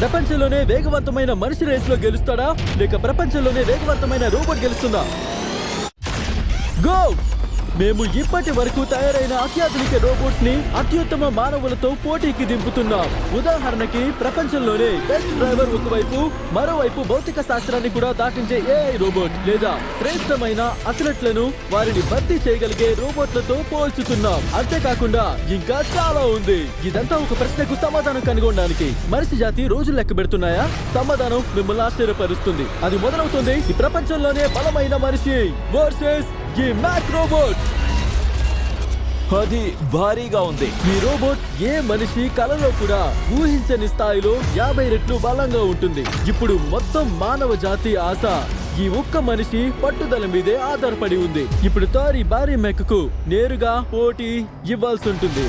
ప్రపంచంలోనే వేగవంతమైన మనిషి రేస్లో గెలుస్తాడా? లేక ప్రపంచంలోనే వేగవంతమైన రోబోట్ గెలుస్తుందా? గో! మేము ఇప్పటి వరకు తయారైన అత్యాధునిక రోబోట్స్ని అత్యుత్తమ మానవులతో పోటీకి దింపుతున్నాం. ఉదాహరణకి ప్రపంచంలోనే బెస్ట్ డ్రైవర్ ఒకవైపు మరోవైపు భౌతిక శాస్త్రాన్ని కూడా దాటించే ఏఐ రోబోట్ లేదా శ్రేష్టమైన అథ్లెట్లను వారిని భర్తీ చేయగలిగే రోబోట్లతో పోల్చుతున్నాం. అంతేకాకుండా ఇంకా చాలా ఉంది. ఇదంతా ఒక ప్రశ్నకు సమాధానం కనుగొనడానికి. మనిషి జాతి రోజులు లెక్క పెడుతున్నాయా? సమాధానం మిమ్మల్ని ఆశ్చర్యపరుస్తుంది. అది మొదలవుతుంది ఈ ప్రపంచంలోనే బలమైన మనిషి వర్సెస్ ఈ మ్యాక్ రోబోట్. అది భారీగా ఉంది. ఈ రోబోట్ ఏ మనిషి కలలో కూడా ఊహించని స్థాయిలో యాభై రెట్లు బలంగా ఉంటుంది. ఇప్పుడు మొత్తం మానవ జాతి ఆశ ఈ ఒక్క మనిషి పట్టుదల మీదే ఆధారపడి ఉంది. ఇప్పుడు తారీ భారీ మెక్కకు నేరుగా పోటీ ఇవ్వాల్సి ఉంటుంది.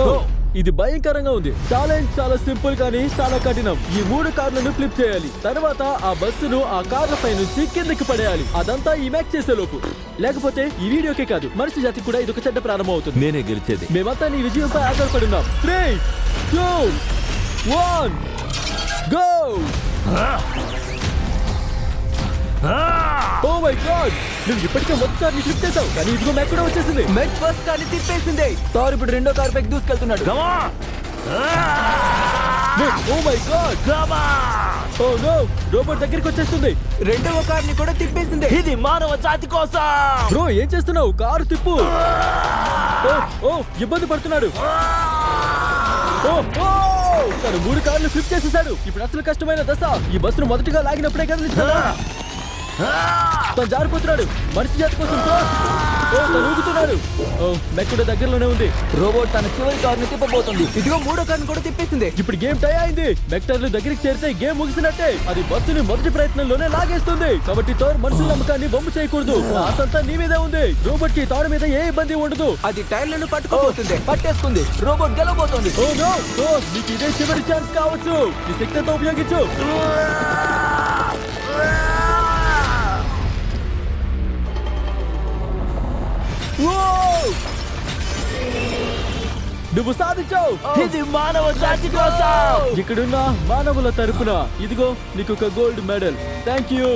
ఓ, ఇది భయంకరంగా ఉంది. ఛాలెంజ్ చాలా సింపుల్ కానీ చాలా కఠినం. ఈ మూడు కార్లను ఫ్లిప్ చేయాలి. తర్వాత ఆ బస్సును ఆ కార్ల పై నుంచి కిందకి పడేయాలి. అదంతా ఈ మ్యాక్ చేసే లోపు. లేకపోతే ఈ వీడియోకే కాదు మనిషి జాతికి కూడా ఇది ఒక చెడ్డ ప్రారంభం అవుతుంది. నేనే గెలిచేది. మేమంతా నీ విజయంపై ఆధారపడి ఉన్నాం three two one go! Oh my God నువ్వు ఇప్పటికే మొత్తాన్ని ఫ్లిప్ చేసావు కానీ ఇదిగో మ్యాక్ కూడా వచ్చేసింది. మెట్ ఫస్ట్ కార్ని తిప్పేసింది. తారు ఇప్పుడు రెండో కారు పైకి దూసుకెళ్తున్నాడు. Oh my God oh no robot దగ్గరికి వచ్చేస్తుంది. రెండవ కార్ని కూడా తిప్పేసింది. ఇది మానవ జాతి కోసం! బ్రో ఏం చేస్తున్నావు? కారు తిప్పు. ఓ ఓ ఇబ్బంది పడుతున్నాడు. ఓ ఓ తను మూడు కార్లు ఫ్లిప్ చేసేసాడు. ఇప్పుడు అసలు కష్టమైన దశ. ఈ బస్సును మొదటిగా లాగినప్పుడే కదిలించాడు. తను జారిపోతున్నాడు. మనిషి జాతి కోసం ఊగుతున్నాడు. ఓ మెక్ కూడా దగ్గరలోనే ఉంది. రోబోట్ తన చివరి కారుని తిప్పబోతుంది. ఇదిగో మూడో కార్ని కూడా తిప్పేసింది. ఇప్పుడు గేమ్ టై అయింది. వెక్టర్లు దగ్గరికి చేరితే గేమ్ ముగిసినట్టే. అది బస్సుని మొదటి ప్రయత్నంలోనే లాగేస్తుంది. కాబట్టి తోర్ మనుషుల నమ్మకాన్ని బొమ్మ చేయకూడదు. ఆసంతా నీ మీదే ఉంది. రోబోట్కి తాడు మీద ఏ ఇబ్బంది ఉండదు. అది టైర్లను పట్టుకోబోతుంది పట్టేసుకుంది రోబోట్ గెలవబోతోంది. Oh no. ఓ నీకు ఇదే చివరి ఛాన్స్ కావచ్చు. నీ శక్తి అంతా ఉపయోగించు నువ్వు సాధించావు. ఇది మానవ జాతి కోసం. ఇక్కడున్న మానవుల తరపున ఇదిగో నీకు ఒక gold medal thank you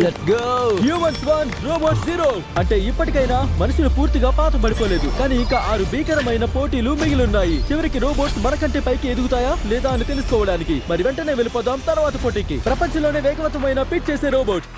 humans one robot zero అంటే ఇప్పటికైనా మనుషులు పూర్తిగా పాత పడిపోలేదు కానీ ఇంకా ఆరు భీకరమైన పోటీలు మిగిలిన్నాయి. చివరికి రోబోట్స్ మనకంటే పైకి ఎదుగుతాయా లేదా అని తెలుసుకోవడానికి. మరి వెంటనే వెళ్ళిపోదాం తర్వాత పోటీకి. ప్రపంచంలోనే వేగవంతమైన పిచ్ చేసే రోబోట్.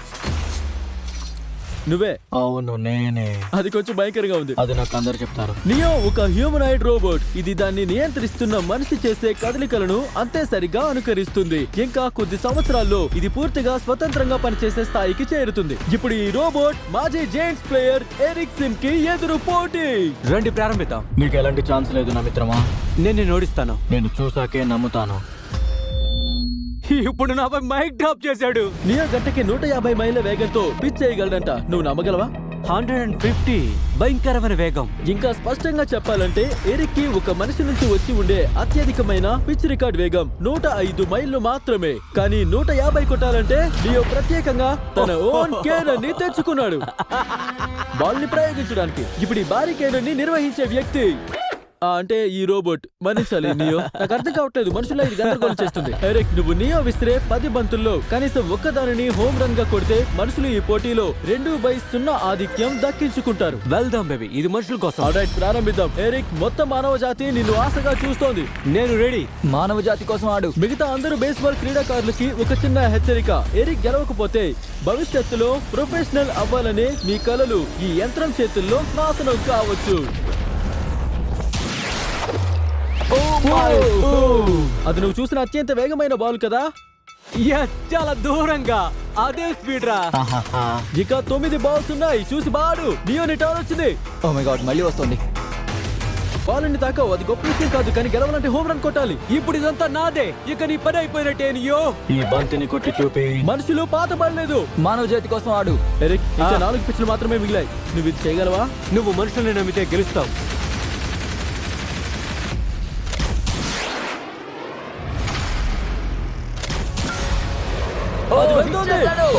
నువ్వే? అవును నేనే. అది కొంచెం భయంకరంగా ఉంది. అది నాకు అందరు చెప్తారు. నియో ఒక హ్యూమనాయిడ్ రోబోట్. ఇది దాన్ని నియంత్రిస్తున్న మనిషి చేసే కదలికలను అంతే సరిగా అనుకరిస్తుంది. ఇంకా కొద్ది సంవత్సరాల్లో ఇది పూర్తిగా స్వతంత్రంగా పనిచేసే స్థాయికి చేరుతుంది. ఇప్పుడు ఈ రోబోట్ మాజీ జైంట్స్ ప్లేయర్ ఎరిక్ సిమ్కి ఎదురు పోటీ. రండి ప్రారంభిద్దాం. నీకు ఎలాంటి ఛాన్స్ లేదు నా మిత్రమా? నేను నిన్ను ఓడిస్తాను. నేను చూసాకే నమ్ముతాను. ఇప్పుడు నాపై మైక్ డ్రాప్ చేశాడు. నియో గంటకి నూట యాభై మైళ్ళ వేగంతో పిచ్ చేయగలడంట. నువ్వు నమ్మగలవా? హండ్రెడ్ అండ్ ఫిఫ్టీ భయంకరమైన వేగం. ఇంకా స్పష్టంగా చెప్పాలంటే ఎరిక్కి ఒక మనిషి నుంచి వచ్చి ఉండే అత్యధికమైన పిచ్ రికార్డ్ వేగం నూట ఐదు మైళ్ళు మాత్రమే. కానీ నూట యాభై కొట్టాలంటే లియో ప్రత్యేకంగా తన ఓన్ కేనన్ని తెచ్చుకున్నాడు. బాల్ని ప్రయోగించడానికి ఇప్పుడు ఈ భారీ కేనన్ని నిర్వహించే వ్యక్తి ఆ, అంటే ఈ రోబోట్ మనిషాలి నియో? నాకు అర్థం కావట్లేదు. మనుషుల ఇది గందరగోళం చేస్తుంది. ఎరిక్ నువ్వు నియో విసిరే పది బంతుల్లో కనీసం ఒక్కదానిని హోమ్ రన్గా కొడితే మనుషులు ఈ పోటీలో రెండు బై సున్నా ఆధిక్యం దక్కించుకుంటారు. వెళ్దాం బేబీ. ఇది మనుషుల కోసం. ఆల్రైట్ ప్రారంభిద్దాం. ఎరిక్ మొత్తం మానవ జాతి నిన్ను ఆశగా చూస్తోంది. నేను రెడీ మానవ జాతి కోసం ఆడు. మిగతా అందరూ బేస్బాల్ క్రీడాకారులకి ఒక చిన్న హెచ్చరిక. ఎరిక్ గెలవకపోతే భవిష్యత్తులో ప్రొఫెషనల్ అవ్వాలనే మీ కలలు ఈ యంత్రం చేతుల్లో నాశనం కావచ్చు! అది నువ్వు చూసిన అత్యంత వేగమైన బాల్ కదా? చాలా దూరంగా. అదే స్పీడ్ రా. ఇక తొమ్మిది బాల్స్ ఉన్నాయి. చూసి బాడు. నియో టవర్ వచ్చింది. ఓ మై గాడ్ మళ్ళీ వస్తుంది. బాలుని తాకవు. అది గొప్ప విషయం కాదు కానీ గెలవాలంటే హోమ్ రన్ కొట్టాలి. ఇప్పుడు ఇదంతా నాదే. ఇక నీ పని అయిపోయినట్టే నీయో ఈ బంతిని కొట్టి చూపి. మనుషులు పాత పడలేదు మానవ జాతి కోసం ఆడు. ఎరిక్ నాలుగు పిచ్చులు మాత్రమే మిగిలాయి. నువ్వు ఇది చేయగలవా? నువ్వు మనుషుల్ని నమ్మితే గెలుస్తావు.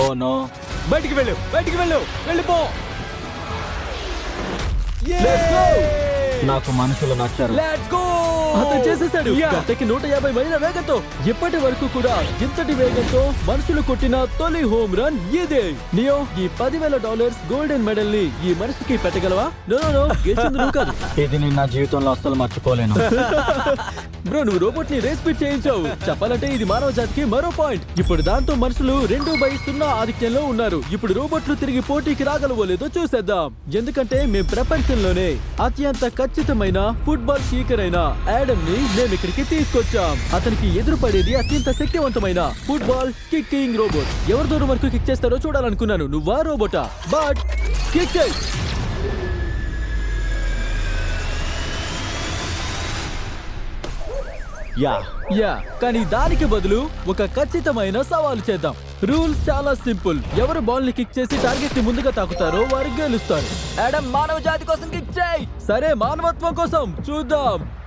చేశాడు. ఓ నో బయటికి వెళ్ళు బయటికి వెళ్ళు వెళ్ళిపో! నాకు మనుషులు నచ్చారు లెట్స్ గో అతను చేసేసాడు గంటకి నూట యాభై మైళ్ళ వేగంతో. ఇప్పటి వరకు కూడా ఇంతటి వేగంతో మనుషులు కొట్టిన తొలి హోమ్ రన్ ఇదే. నియో ఈ పదివేల డాలర్స్ గోల్డెన్ మెడల్ని ఈ మనిషికి పెట్టగలవా? నో నో, నో గెలిచింది నువ్వు కాదు. ఇది నేను నా జీవితంలో అస్సలు మర్చిపోలేను. బ్రో నువ్వు రోబోట్ని రేస్ చేయించావు. చెప్పాలంటే ఇది మానవ జాతికి మరో పాయింట్. ఇప్పుడు దాంతో మనుషులు రెండు బై సున్నా ఆధిక్యంలో ఉన్నారు. ఇప్పుడు రోబోట్లు తిరిగి పోటీకి రాగలవో లేదో చూసేద్దాం. ఎందుకంటే మేము ప్రపంచంలోనే అత్యంత ఖచ్చితమైన ఫుట్బాల్ కీకర్ అయిన యాడమ్ని మేము ఇక్కడికి తీసుకొచ్చాం. అతనికి ఎదురుపడేది అత్యంత శక్తివంతమైన ఫుట్బాల్ కిక్కింగ్ రోబోట్. ఎవరి దూరం వరకు కిక్ చేస్తారో చూడాలనుకున్నాను. నువ్వా రోబోటా? బట్ కిక్ చేయి. యా. యా. కానీ దానికి బదులు ఒక ఖచ్చితమైన సవాలు చేద్దాం. రూల్స్ చాలా సింపుల్. ఎవరు బాల్ని కిక్ చేసి టార్గెట్ని ముందుగా తాకుతారో వారు గెలుస్తారు. మేడం మానవ జాతి కోసం కిక్ చేయి. సరే మానవత్వం కోసం చూద్దాం.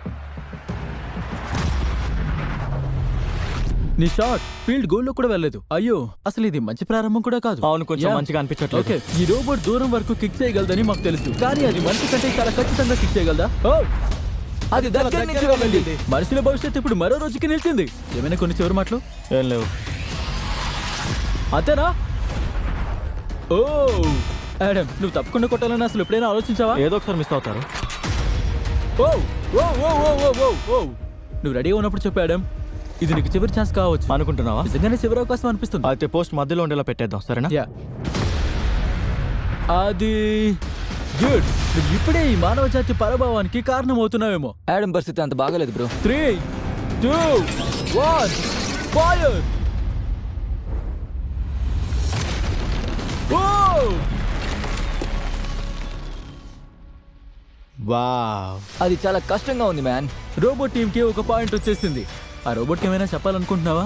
నీ షాట్ ఫీల్డ్ గోల్లో కూడా వెళ్ళలేదు. అయ్యో అసలు ఇది మంచి ప్రారంభం కూడా కాదు. అవును, కొంచెం. మంచిగా అనిపించట్లేదు. ఓకే ఈ రోబోట్ దూరం వరకు కిక్ చేయగలదని మాకు తెలుసు. కానీ అది మనిషి కంటే చాలా ఖచ్చితంగా కిక్ చేయగలదా? ఓ అది దగ్గర నుంచి వెళ్ళింది. మనుషుల భవిష్యత్తు ఇప్పుడు మరో రోజుకి నిలిచింది. ఏమైనా కొన్ని చివరి మాటలు? ఏం లేవు. అంతేనా? ఓ యాడమ్ నువ్వు తప్పకుండా కొట్టాలని అసలు ఎప్పుడైనా ఆలోచించావా? ఏదో ఒకసారి మిస్ అవుతారు. ఓ ఓ ఓ ఓ ఓ ఓ నువ్వు రెడీగా ఉన్నప్పుడు చెప్పు యాడమ్ ఇది నీకు చివరి ఛాన్స్ కావచ్చు. అనుకుంటున్నావా? నిజంగానే చివరి అవకాశం అనిపిస్తుంది. అయితే పోస్ట్ మధ్యలో ఉండేలా పెట్టేద్దాం సరేనా? యా. అది గుడ్. ఇప్పుడే ఈ మానవ జాతి పరభావానికి కారణమవుతున్నావేమో. యాడమ్ పరిస్థితి అంత బాగాలేదు bro. Three two one fire. Oh! Wow. అది చాలా కష్టంగా ఉంది మ్యాన్. రోబోట్ టీమ్కి ఒక పాయింట్ వచ్చేసింది. ఆ రోబోట్కి ఏమైనా చెప్పాలనుకుంటున్నావా?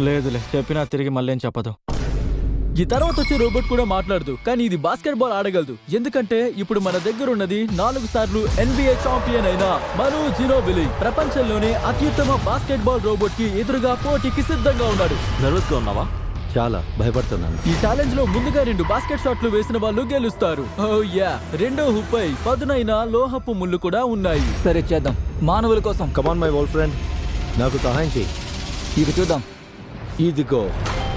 లేదులే చెప్పినా తిరిగి మళ్ళీ ఏం చెప్పదు. ఈ తర్వాత వచ్చే రోబోట్ కూడా మాట్లాడదు కానీ ఇది బాస్కెట్ బాల్ ఆడగలదు. ఎందుకంటే ఇప్పుడు మన దగ్గర ఉన్నది నాలుగు సార్లు ఎన్బిఏ ఛాంపియన్ అయిన మను జినోబిలి. ప్రపంచంలోనే అత్యుత్తమ బాస్కెట్ బాల్ రోబోట్కి ఎదురుగా పోటీకి సిద్ధంగా ఉన్నాడు. నర్వస్గా ఉన్నావా? చాలా భయపడుతున్నాను. ఈ ఛాలెంజ్లో ముందుగా రెండు బాస్కెట్ షాట్లు వేసిన వాళ్ళు గెలుస్తారు. ఓ యా రెండో హుప్పై పదునైన లోహపు ముళ్ళు కూడా ఉన్నాయి. సరే చేద్దాం. మానవుల కోసం. కమాన్ మై ఓల్డ్ ఫ్రెండ్ నాకు సహాయం చేయి. ఇది చూద్దాం. ఇదిగో.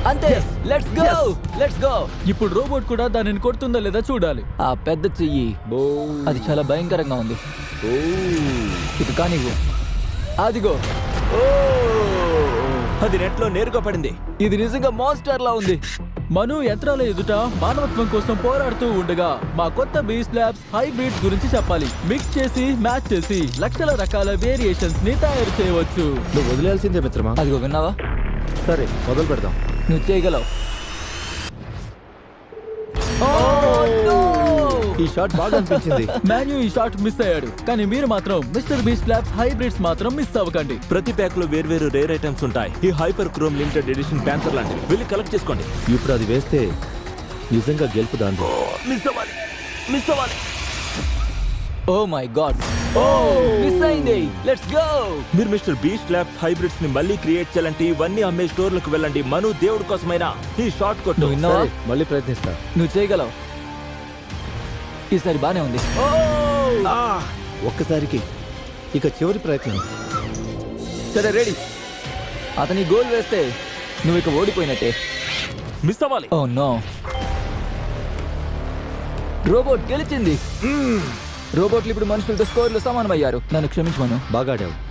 అంతే. లెట్స్ గో లెట్స్ గో ఇప్పుడు రోబోట్ కూడా దానిని కొడుతుందా లేదా చూడాలి. ఆ పెద్ద చెయ్యి. అది చాలా భయంకరంగా ఉంది. ఇది కానివ్వు. అదిగో. ఓ అది నెట్లో నేరుగా పడింది. ఇది నిజంగా మాన్స్టర్ లా ఉంది. మను యంత్రాల ఎదుట మానవత్వం కోసం పోరాడుతూ ఉండగా మా కొత్త బీస్ ల్యాబ్స్ హైబ్రిడ్స్ గురించి చెప్పాలి. మిక్స్ చేసి మ్యాచ్ చేసి లక్షల రకాల వేరియేషన్స్ని తయారు చేయవచ్చు. నువ్వు వదిలేయాల్సిందే మిత్రమా? అదిగో విన్నావా? సరే మొదలు పెడదాం. నువ్వు చేయగలవు. ఈ షాట్ బాగా అనిపించింది మాన్యూ ఈ షాట్ మిస్ అయ్యాడు. కానీ మీరు మాత్రం మిస్టర్ బీస్ ల్యాబ్స్ హైబ్రిడ్స్ మాత్రం మిస్ అవ్వకండి. ప్రతి ప్యాక్లో వేర్వేరు రేర్ ఐటమ్స్ ఉంటాయి. ఈ hyper chrome limited edition panther లాంటివి. వెళ్ళి కలెక్ట్ చేసుకోండి. ఇప్పుడు అది వేస్తే నిజంగా గెలుపు దాంతో మిస్ అవ్వాలి. మిస్ అవ్వాలి. Oh my God. Oh. Miss అయింది. Let's go. మీరు మిస్టర్ బీస్ట్ ల్యాబ్స్ హైబ్రిడ్స్ని మళ్ళీ క్రియేట్ చేయాలంటే ఇవన్నీ అమ్మే స్టోర్లకు వెళ్ళండి. మను దేవుడి కోసమైనా ఈ షార్ట్ కొట్టు. మళ్ళీ ప్రయత్నిస్తా. నువ్వు చేయగలవు. ఈసారి బానే ఉంది. ఒక్కసారికి ఇక చివరి ప్రయత్నం. సరే రెడీ. అతని గోల్ వేస్తే నువ్వు ఇక ఓడిపోయినట్టే. మిస్ అవ్వాలి. ఓ నో. రోబోట్ గెలిచింది. రోబోట్లు ఇప్పుడు మనుషులతో స్కోర్లు సమానమయ్యారు. నన్ను క్షమించమను. బాగా ఆడావు.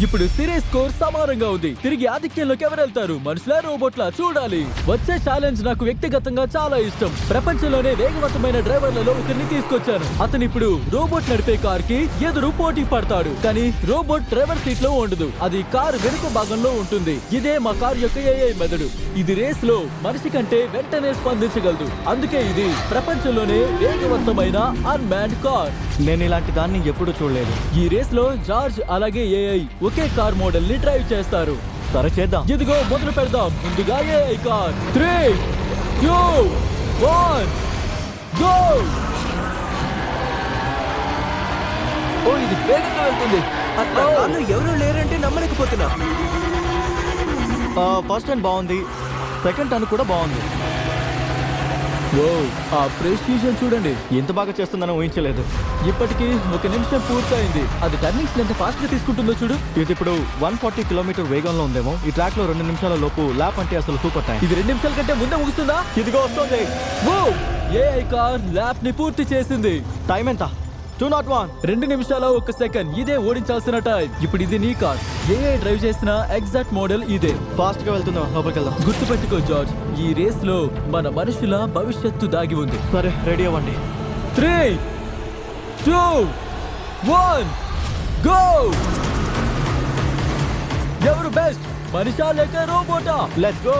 ఇప్పుడు సిరీస్ స్కోర్ సమానంగా ఉంది. తిరిగి ఆధిక్యంలోకి ఎవరు వెళ్తారు మనుషుల రోబోట్ల? చూడాలి. వచ్చే ఛాలెంజ్ నాకు వ్యక్తిగతంగా చాలా ఇష్టం. ప్రపంచంలోనే వేగవంతమైన డ్రైవర్లలో ఒకరిని తీసుకొచ్చాను. అతను ఇప్పుడు రోబోట్ నడిపే కార్కి ఎదురు పోటీ పడతాడు. కానీ రోబోట్ డ్రైవర్ సీట్లో ఉండదు. అది కారు వెనుక భాగంలో ఉంటుంది. ఇదే మా కార్ యొక్క ఏఐ మెదడు. ఇది రేస్లో మనిషి కంటే వెంటనే స్పందించగలదు. అందుకే ఇది ప్రపంచంలోనే వేగవంతమైన అన్మ్యాన్డ్ కార్ నేను ఇలాంటి దాన్ని ఎప్పుడు చూడలేదు. ఈ రేస్లో జార్జ్ అలాగే ఏఐ ఒకే కార్ మోడల్ని డ్రైవ్ చేస్తారు. సరే చేద్దాం. ఇదిగో మొదలు పెడదాం. ముందుగా AI car. Three two one go oh ఇది వేగంగా వెళ్తుంది. ఎవరు లేరంటే నమ్మలేకపోతున్నా. ఫస్ట్ టైం బాగుంది. సెకండ్ టర్న్ కూడా బాగుంది. ఓ ఆ ప్రెస్టీషన్ చూడండి. ఎంత బాగా చేస్తుందని ఊహించలేదు. ఇప్పటికి ఒక నిమిషం పూర్తయింది. అది టర్నింగ్స్ ఎంత ఫాస్ట్గా తీసుకుంటుందో చూడు. ఇది ఇప్పుడు వన్ ఫార్టీ కిలోమీటర్ వేగంలో ఉందేమో. ఈ ట్రాక్లో రెండు నిమిషాల లోపు ల్యాప్ అంటే అసలు సూపర్ టైం ఇది రెండు నిమిషాల కంటే ముందే ముగుస్తుందా? ఇదిగో వస్తుంది. ఏఐ కార్ ల్యాప్ని పూర్తి చేసింది. టైం ఎంత? Two nought one. రెండు నిమిషాల ఒక సెకండ్. ఇదే ఓడించాల్సిన టైం. ఇప్పుడు ఇది నీ కార్. ఏఐ డ్రైవ్ చేసిన ఎగ్జాక్ట్ మోడల్ ఇదే. ఫాస్ట్గా వెళ్తుందా లోపలికి వెళ్దాం. గుర్తుపెట్టుకో జార్జ్. ఈ రేస్లో మన మనుషుల భవిష్యత్తు దాగి ఉంది. సరే రెడీ అవ్వండి. Three two one go! ఎవరు బెస్ట్? మనిషా లేక robota? Let's go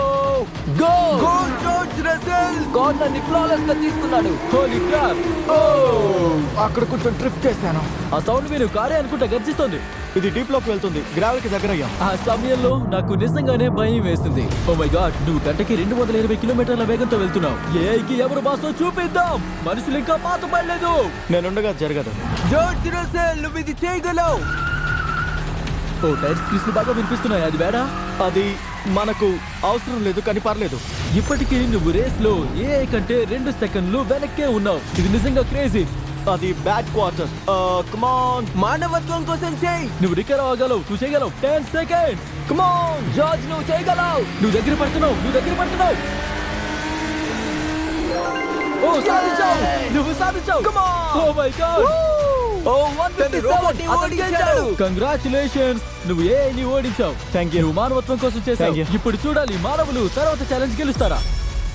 go go George Russell కార్నర్ని ఫ్లాలెస్గా తీసుకున్నాడు హోలీ క్రాప్ అక్కడ కొంచెం ట్రిప్ చేశాను. ఆ సౌండ్ విను కారే అనుకుంటా గర్జిస్తోంది. ఇది డీప్లోకి వెళ్తుంది. గ్రావెల్కి దగ్గర ఆ సమయంలో నాకు నిజంగానే భయం వేస్తుంది ఓ మై గాడ్ నువ్వు గంటకి రెండు వందల ఇరవై కిలోమీటర్ల వేగంతో వెళ్తున్నావు. ఏఐకి ఎవరు బాసో చూపిద్దాం. మనుషులు ఇంకా పాత పడలేదు నేనుండగా జరగదు. జార్జ్ రసెల్ నువ్వు ఇది చేయగలవు. ఓ టైర్స్ క్రీస్లు బాగా వినిపిస్తున్నాయి అది వేడా? అది మనకు అవసరం లేదు కానీ పర్లేదు. ఇప్పటికీ నువ్వు రేస్లో ఏఐ కంటే రెండు సెకండ్లు వెనక్కే ఉన్నావు. ఇది నిజంగా క్రేజీ. అది బ్యాడ్ క్వార్టర్. కమాన్ మానవత్వం కోసం చేయి. నువ్వు రికవర్ అవ్వగలవు నువ్వు చేయగలవు. టెన్ సెకండ్స్ కమాన్ జార్జ్ నువ్వు చేయగలవు. నువ్వు దగ్గర పడుతున్నావు నువ్వు దగ్గర పడుతున్నావు. ఓ సాధించావు. నువ్వు సాధించావు. ఓ మై గాడ్ ఓ 157 అతను గెలిచాడు కంగ్రాచులేషన్స్. నువ్వు ఏ ని ఓడించావు? థ్యాంక్ యూ మానవత్వం కోసం చేశావు. ఇప్పుడు చూడాలి మానవులు తర్వాత ఛాలెంజ్ గెలుస్తారా?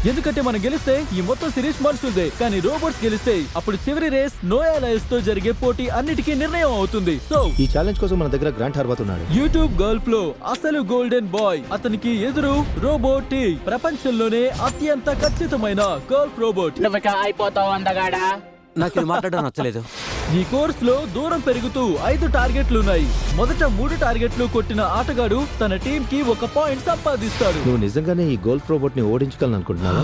ఎందుకంటే మనం గెలిస్తే ఈ మొత్తం సిరీస్ మనుషులదే. కానీ రోబోట్స్ గెలిస్తే అప్పుడు చివరి రేస్ నోయా లైఫ్తో జరిగే పోటీ అన్నిటికీ నిర్ణయం అవుతుంది. సో ఈ ఛాలెంజ్ కోసం మన దగ్గర గ్రాంట్ హర్బత్ ఉన్నాడు. యూట్యూబ్ గల్ఫ్లో అసలు గోల్డెన్ బాయ్. అతనికి ఎదురు రోబోట్ ప్రపంచంలోనే అత్యంత ఖచ్చితమైన గల్ఫ్ రోబోట్. అయిపోతావు అందగాడా? నాకు ఇది మాట్లాడడం నచ్చలేదు. ఈ కోర్స్లో దూరం పెరుగుతూ ఐదు టార్గెట్లు ఉన్నాయి మొదట మూడు టార్గెట్లు కొట్టిన ఆటగాడు తన టీం కి ఒక పాయింట్ సంపాదిస్తాడు. నువ్వు నిజంగానే ఈ గోల్ఫ్ రోబోట్ని ఓడించగలను అనుకుంటున్నావా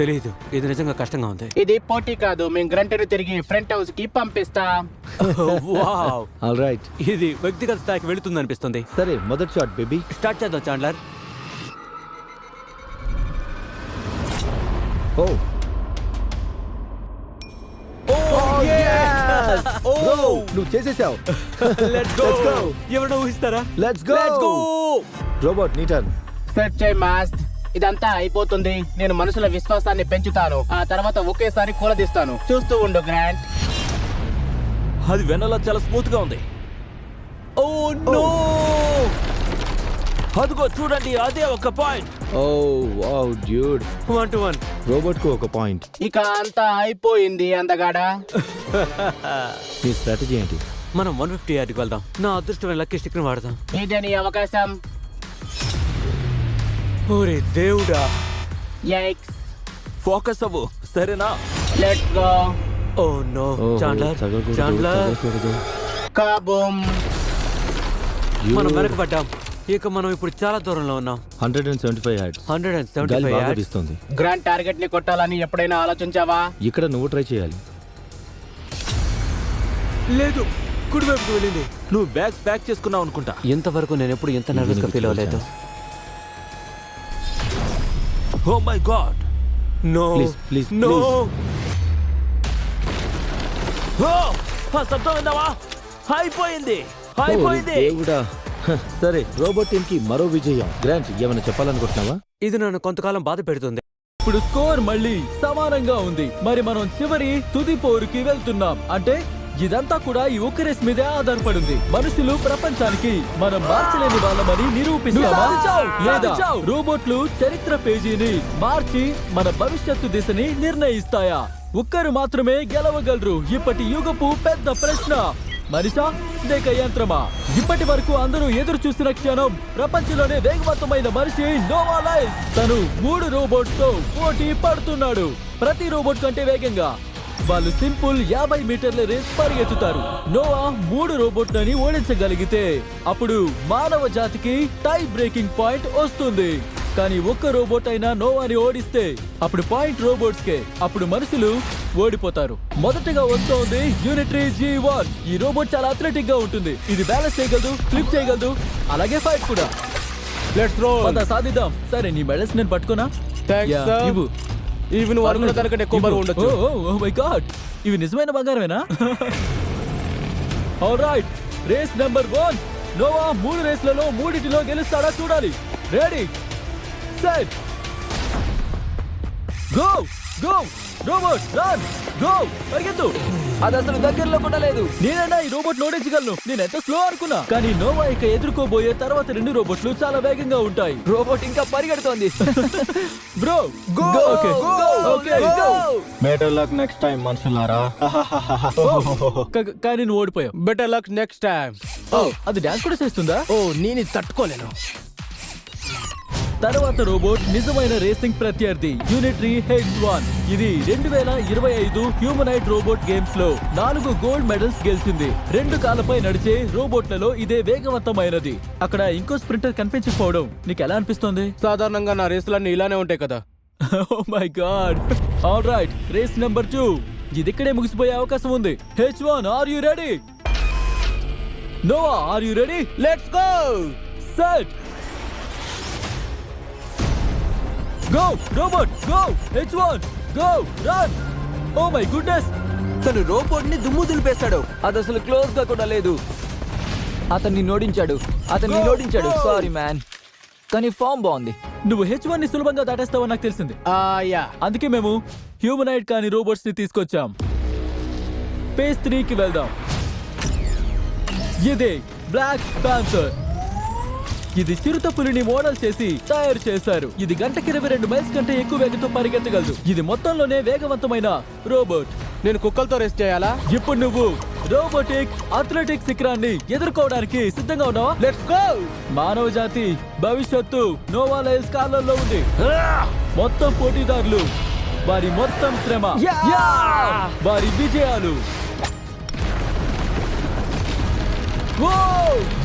తెలియదు ఇది నిజంగా కష్టంగా ఉంది. ఇది పోటీ కాదు. మేము గ్రంటను తిరిగి ఫ్రంట్ హౌస్కి పంపిస్తాం. వావ్. ఆల్ రైట్ ఇది వ్యక్తిగత స్థాయికి వెళుతుంది అనిపిస్తుంది సరే మొదటి షాట్ బేబీ స్టార్ట్ చేద్దాం చాండ్లర్. ఓ ఓ నువ్వు చేసేసావు. లెట్స్ గో ఎవరైనా ఊహిస్తారా? Let's go let's go robot నీ టర్న్ సెట్ చేయి మాస్ట్ ఇదంతా అయిపోతుంది. నేను మనుషుల విశ్వాసాన్ని పెంచుతాను. ఆ తర్వాత ఒకేసారి కూలదీస్తాను. చూస్తూ ఉండు గ్రాంట్ అది వెనలా చాలా స్మూత్గా ఉంది. ఓ నో అదిగో చూడండి అదే ఒక point. Oh wow dude. One to one రోబోట్కు ఒక పాయింట్. ఇక అంతా అయిపోయింది అందగాడా? నీ స్ట్రాటజీ ఏంటి? మనం వన్ ఫిఫ్టీ యార్డ్కి వెళ్దాం. నా అదృష్టమైన లక్కీ స్టిక్ని వాడదాం? ఇదే నీ అవకాశం. ఓరే దేవుడా. యైక్స్ ఫోకస్ అవ్వు. సరేనా? Let's go oh no. Chandler Chandler kaboom మనం వెనకబడ్డాం. ఇక మనం ఇప్పుడు చాలా దూరంలో ఉన్నాం. Hundred and seventy five yards. Hundred and seventy గాలి ఫైవ్ బాగా వీస్తుంది. గ్రాండ్ టార్గెట్ని కొట్టాలని ఎప్పుడైనా ఆలోచించావా? ఇక్కడ నువ్వు ట్రై చేయాలి. లేదు కుడివైపుకి వెళ్ళింది. నువ్వు బ్యాగ్స్ ప్యాక్ చేసుకున్నావు అనుకుంటా. ఎంతవరకు నేను ఎప్పుడు ఎంత నర్వస్గా ఫీల్ అవ్వలేదు. ఓ my god no Please, please, no oh ఆ శబ్దం విందావా అయిపోయింది. ఓ, అయిపోయింది. దేవుడా. సరే రోబోట్ టీమ్కి మరో విజయం. గ్రాంట్ ఏమైనా చెప్పాలనుకుంటున్నావా? ఇది నన్ను కొంతకాలం బాధ పెడుతుంది. ఇప్పుడు స్కోర్ మళ్ళీ సమానంగా ఉంది. మరి మనం చివరి తుది పోరుకి వెళ్తున్నాం. అంటే ఇదంతా కూడా ఈ ఒక్క రేస్ మీదే ఆధారపడింది. మనుషులు ప్రపంచానికి మనం మార్చలేని వాళ్ళమని నిరూపిస్తామా లేదా రోబోట్లు చరిత్ర పేజీని మార్చి మన భవిష్యత్తు దిశని నిర్ణయిస్తాయా? ఒక్కరు మాత్రమే గెలవగలరు. ఇప్పటి యుగపు పెద్ద ప్రశ్న. మనిషా? లేక యంత్రమా? ఇప్పటి వరకు అందరూ ఎదురు చూసిన క్షణం ప్రపంచంలోనే వేగవంతమైన మనిషి నోవా తను మూడు రోబోట్తో పోటీ పడుతున్నాడు. ప్రతి రోబోట్ కంటే వేగంగా. వాళ్ళు సింపుల్ యాభై మీటర్ల రేస్ పరిగెత్తుతారు. నోవా మూడు రోబోట్లని ఓడించగలిగితే అప్పుడు మానవ జాతికి టై బ్రేకింగ్ పాయింట్ వస్తుంది. కానీ ఒక్క రోబోట్ అయినా నోవాని ఓడిస్తే అప్పుడు పాయింట్ రోబోట్స్ కే అప్పుడు మనుషులు ఓడిపోతారు. మొదటగా వస్తోంది యూనిట్రీ జీ వన్ ఈ రోబోట్ చాలా అథ్లెటిక్గా ఉంటుంది. ఇది బ్యాలెన్స్ చేయగలదు ఫ్లిప్ చేయగలదు అలాగే ఫైట్ కూడా. లెట్స్ రో పద సాధిద్దాం. సరే నీ మెడల్స్ నేను పట్టుకున్నా. ఇవ్వు. ఇవి నువ్వు అనుకున్న దానికంటే ఎక్కువ బరువు ఉండొచ్చు. ఓ మై గాడ్ ఇవి నిజమైన బంగారమేనా? Right race number one Nova మూడు రేస్లలో మూడిటిలో గెలుస్తాడా చూడాలి. Ready set go go robot run go పరిగెత్తు. అది అసలు దగ్గరలో కూడా లేదు. నేనైనా ఈ రోబోట్ ఓడించగలను నేను ఎంత స్లో అనుకున్నా. కానీ నోవా ఇక ఎదుర్కోబోయే తర్వాత రెండు రోబోట్లు చాలా వేగంగా ఉంటాయి. రోబోట్ ఇంకా పరిగెడుతోంది. Bro go okay okay better luck next time మనుషులారా. కానీ నువ్వు ఓడిపోయావు. Better luck next time oh అది డాన్స్ కూడా చేస్తుందా? ఓ నేను ఇది తట్టుకోలేను. తర్వాత రోబోట్ నిజమైన రేసింగ్ ప్రత్యర్థి యూనిట్రీ హెడ్ వన్ ఇది రెండు వేల ఇరవై ఐదు హ్యూమనైట్ రోబోట్ గేమ్స్లో నాలుగు గోల్డ్ మెడల్స్ గెలిచింది. రెండు కాళ్ళపై నడిచే రోబోట్లలో ఇదే వేగవంతమైనది. అక్కడ ఇంకో స్ప్రింటర్ కనిపించకపోవడం నీకు ఎలా అనిపిస్తుంది? సాధారణంగా నా రేసులన్నీ ఇలానే ఉంటాయి కదా. ఓ my god all right race number two ఇది ఇక్కడే ముగిసిపోయే అవకాశం ఉంది. H one are you ready Nova are you ready let's go set go robot go H one go run oh my goodness తను రోబోట్ని దుమ్ము దులిపేస్తాడు అది అసలు క్లోజ్గా కూడా లేదు. అతన్ని నోడించాడు. అతన్ని నోడించాడు. సారీ మ్యాన్ కానీ ఫామ్ బాగుంది. నువ్వు హెచ్ వన్ని సులభంగా దాటేస్తావని నాకు తెలిసింది. అందుకే మేము హ్యూమనైట్ కాని రోబోట్స్ని తీసుకొచ్చాం. పేస్ త్రీకి వెళ్దాం. ఇదే బ్లాక్ ప్యాంథర్ ఇది చిరుత పులిని మోడల్ చేసి తయారు చేశారు. ఇది గంటకి ఇరవై రెండు మైల్స్ కంటే ఎక్కువ వేగంతో పరిగెత్తగలదు. ఇది మొత్తంలోనే వేగవంతమైన రోబోట్. నేను కుక్కలతో రేస్ చేయాలా? ఇప్పుడు నువ్వు రోబోటిక్ అథ్లెటిక్ శిఖరాన్ని ఎదుర్కోవడానికి సిద్ధంగా ఉన్నావా? లెట్స్ గో మానవ జాతి భవిష్యత్తు నోవా లైల్స్ కాలంలో ఉంది. మొత్తం పోటీదారులు వారి మొత్తం శ్రమ. వారి విజయాలు!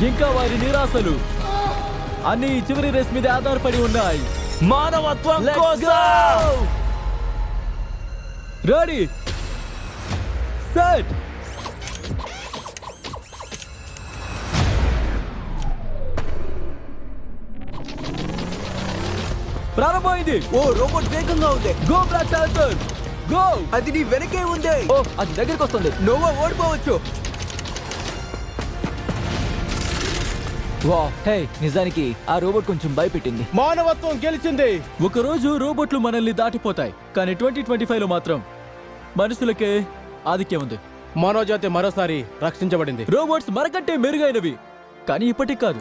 ఇంకా వారి నిరాశలు. అన్ని చివరి రేస్ మీద ఆధారపడి ఉన్నాయి. మానవత్వం కోసం! Ready? Set! ప్రారంభమైంది! ఓ రోబోట్ వేగంగా ఉంది. గో బ్లాక్ ప్యాంథర్ గో అది నీ వెనకే ఉంది. ఓ అది దగ్గరికి వస్తుంది. నోవా ఓడిపోవచ్చు. వా హే నిజానికి ఆ రోబోట్ కొంచెం భయపెట్టింది. మానవత్వం గెలిచింది. ఒకరోజు రోబోట్లు మనల్ని దాటిపోతాయి కానీ ట్వంటీ ట్వంటీ ఫైవ్లో మాత్రం మనుషులకే ఆధిక్యం ఉంది. మానవ జాతి మరోసారి రక్షించబడింది. రోబోట్స్ మనకంటే మెరుగైనవి కానీ ఇప్పటికి కాదు.